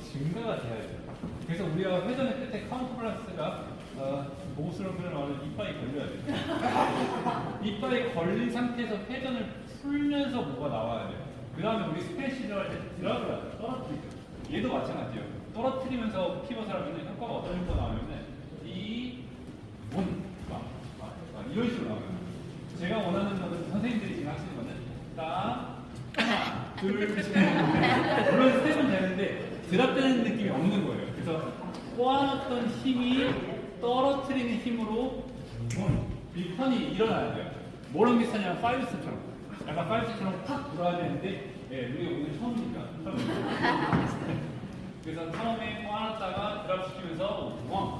증가가 돼야 돼요. 그래서 우리가 회전의 끝에 카운터 플러스가 어, 보수로 표현하면 이빨이 걸려야 돼요. 이빨이 걸린 상태에서 회전을 풀면서 뭐가 나와야 돼요. 그 다음에 우리 할때 드라그를 하죠. 떨어뜨리죠. 얘도 마찬가지예요. 떨어뜨리면서 피벗을 하면 효과가 어떤 효과가 나오냐면 이 문, 막, 막, 막 이런 식으로 나와요. 제가 원하는 거는 선생님들이 지금 하시는 거는 딱 하나, 둘, 셋. 물론 스텝은 되는데 드랍되는 느낌이 없는 거예요. 그래서 꼬아놨던 힘이 떨어뜨리는 힘으로 문, 이 턴이 일어나야 돼요. 뭐랑 비슷하냐면 파이브 스텝처럼. 약간 파이브 스텝처럼 팍 돌아야 되는데 예, 우리가 오늘 처음이니까. 그래서 처음에 꼬아놨다가 드랍 시키면서 원,